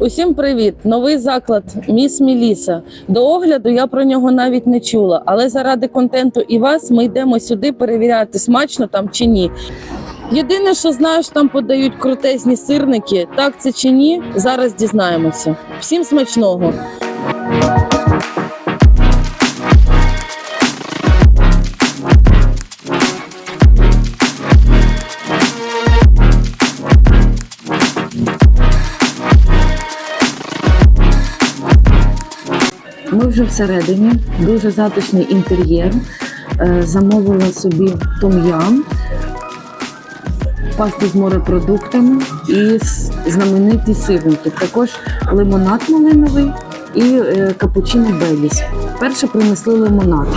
Усім привіт! Новий заклад Міс Міліса. До огляду я про нього навіть не чула, але заради контенту і вас ми йдемо сюди перевіряти, смачно там чи ні. Єдине, що знаю, що там подають крутезні сирники. Так це чи ні? Зараз дізнаємося. Всім смачного! Ми вже всередині, дуже затишний інтер'єр. Е, Замовила собі том'ям, пасту з морепродуктами і знамениті сирники. Також лимонад малиновий і е, капучино Беліс. Перше принесли лимонад.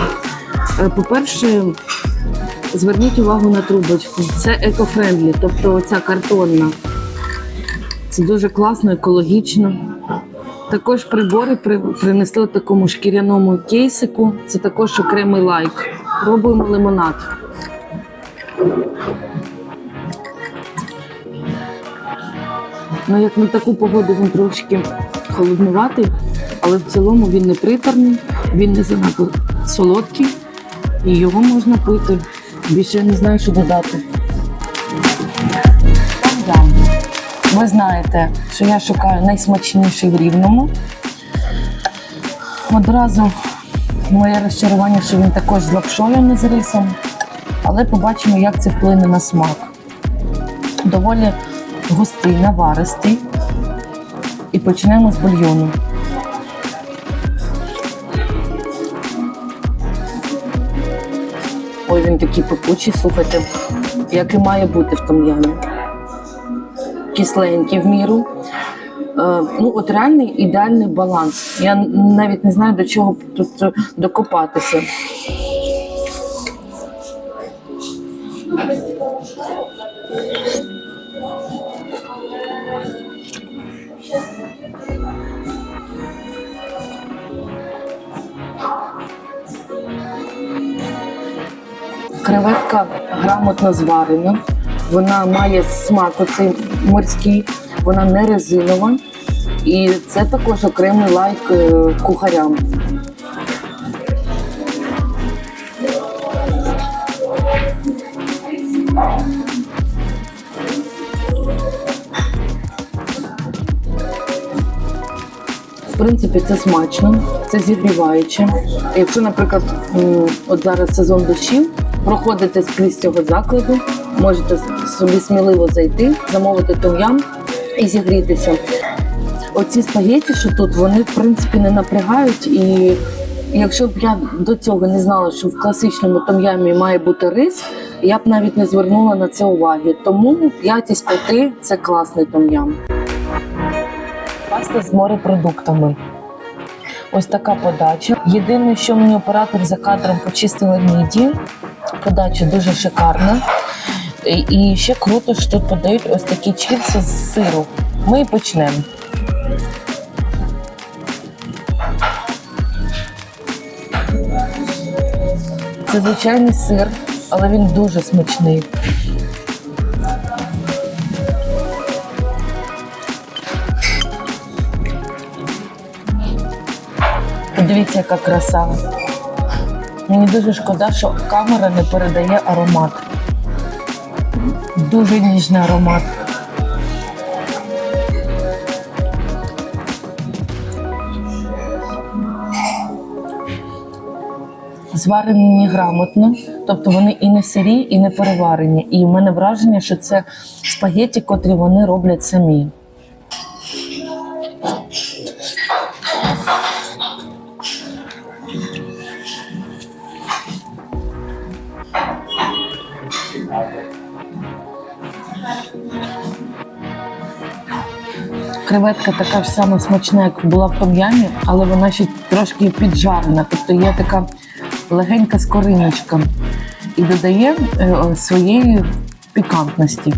Е, По-перше, зверніть увагу на трубочку. Це екофрендлі, тобто ця картонна. Це дуже класно, екологічно. Також прибори принесли такому шкіряному кейсику. Це також окремий лайк. Пробуємо лимонад. Ну, як на таку погоду він трошки холоднуватий, але в цілому він не приторний, він не занадто солодкий, і його можна пити. Більше я не знаю, що додати. Там-дам. Ви знаєте, що я шукаю найсмачніший в рівному. Одразу моє розчарування, що він також з лапшою, не з рисом. Але побачимо, як це вплине на смак. Доволі густий, наваристий. І почнемо з бульйону. Ой, він такий пекучий, слухайте, як і має бути в том'ямі кисленькі в міру. Е, ну, от реальний ідеальний баланс. Я навіть не знаю, до чого тут е, докопатися. Креветка грамотно зварена. Вона має смак оцей морський, вона не резинова. І це також окремий лайк е, кухарям. В принципі, це смачно, це зігріваюче. Якщо, наприклад, от зараз сезон дощів, проходите скрізь цього закладу, можете собі сміливо зайти, замовити том'ям і зігрітися. Оці спагеті, що тут, вони в принципі не напрягають. І якщо б я до цього не знала, що в класичному том'ямі має бути рис, я б навіть не звернула на це уваги. Тому 5 із 5 – це класний том'ям. Паста з морепродуктами. Ось така подача. Єдине, що мені оператор за кадром почистила міді. Подача дуже шикарна. І ще круто, що тут подають ось такі чіпси з сиру. Ми і почнемо. Це звичайний сир, але він дуже смачний. Подивіться, яка краса. Мені дуже шкода, що камера не передає аромат. Дуже ніжний аромат. Зварені грамотно, тобто вони і не сирі, і не переварені. І в мене враження, що це спагеті, котрі вони роблять самі. Креветка така ж сама смачна, як була в том'ямі, але вона ще трошки піджарена. Тобто є така легенька скориночка і додає е, своєї пікантності.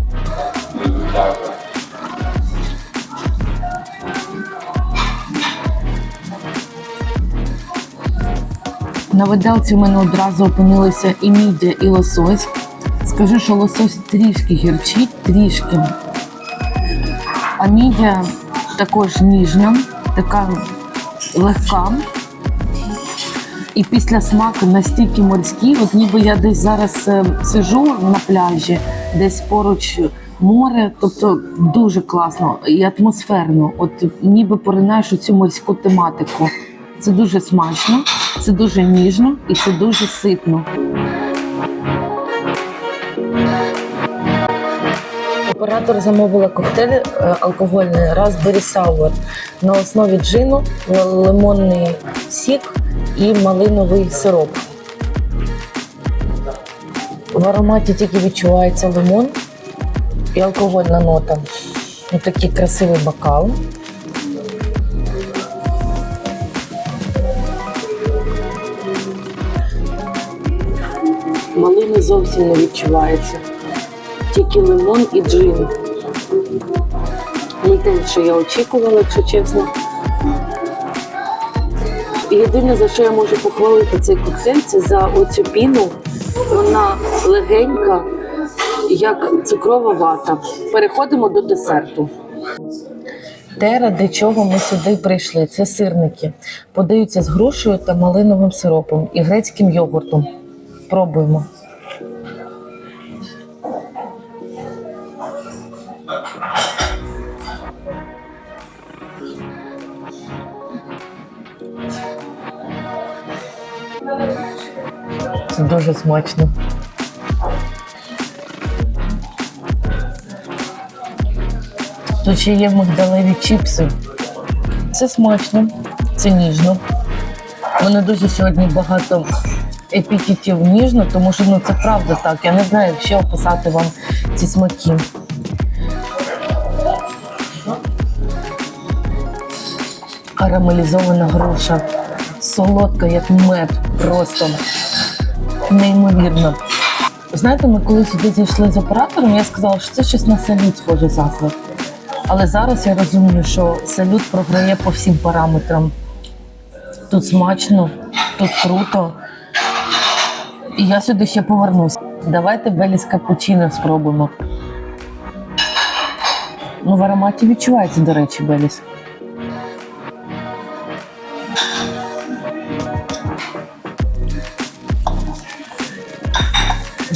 На виделці в мене одразу опинилися і мідя, і лосось. Скажу, що лосось трішки гірчить, трішки. А мідя також ніжна, така легка. І після смаку настільки морський, от ніби я десь зараз е, сижу на пляжі, десь поруч море, тобто дуже класно і атмосферно. От ніби поринаєш у цю морську тематику. Це дуже смачно, це дуже ніжно і це дуже ситно. Оператор замовила коктейль е, алкогольний Raspberry Sour на основі джину, лимонний сік і малиновий сироп. В ароматі тільки відчувається лимон і алкогольна нота. Ось такий красивий бокал. Малини зовсім не відчувається. Тільки лимон і джин. Не те, що я очікувала, якщо чесно. Єдине, за що я можу похвалити цей коктейль, це за оцю піну. Вона легенька, як цукрова вата. Переходимо до десерту. Те, ради чого ми сюди прийшли, це сирники. Подаються з грушею та малиновим сиропом і грецьким йогуртом. Пробуємо. Це дуже смачно. Тут ще є мигдалеві чіпси. Це смачно, це ніжно. У мене дуже сьогодні багато епітетів ніжно, тому що ну, це правда так. Я не знаю, як ще описати вам ці смаки. Карамелізована груша, солодка, як мед, просто неймовірно. Знаєте, ми коли сюди зайшли з оператором, я сказала, що це щось на салют схоже заклад. Але зараз я розумію, що салют програє по всім параметрам. Тут смачно, тут круто. І я сюди ще повернусь. Давайте беліс капучино спробуємо. Ну, в ароматі відчувається, до речі, беліс.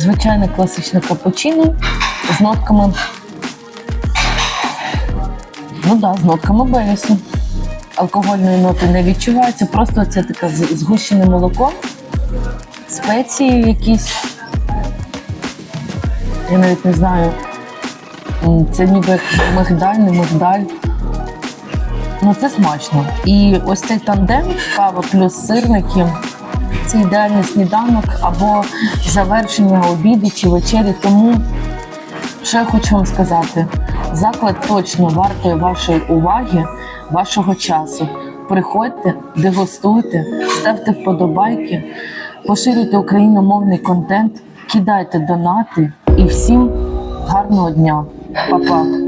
Звичайне класичне капучино з нотками. Ну так, да, з нотками белісу. Алкогольної ноти не відчувається, просто це таке згущене молоко, спеції якісь. Я навіть не знаю. Це ніби мигдаль, не мигдаль. Ну це смачно. І ось цей тандем, кава плюс сирники. Це ідеальний сніданок або завершення обіду чи вечері. Тому я хочу вам сказати, заклад точно вартує вашої уваги, вашого часу. Приходьте, дегустуйте, ставте вподобайки, поширюйте україномовний контент, кидайте донати і всім гарного дня. Па-па!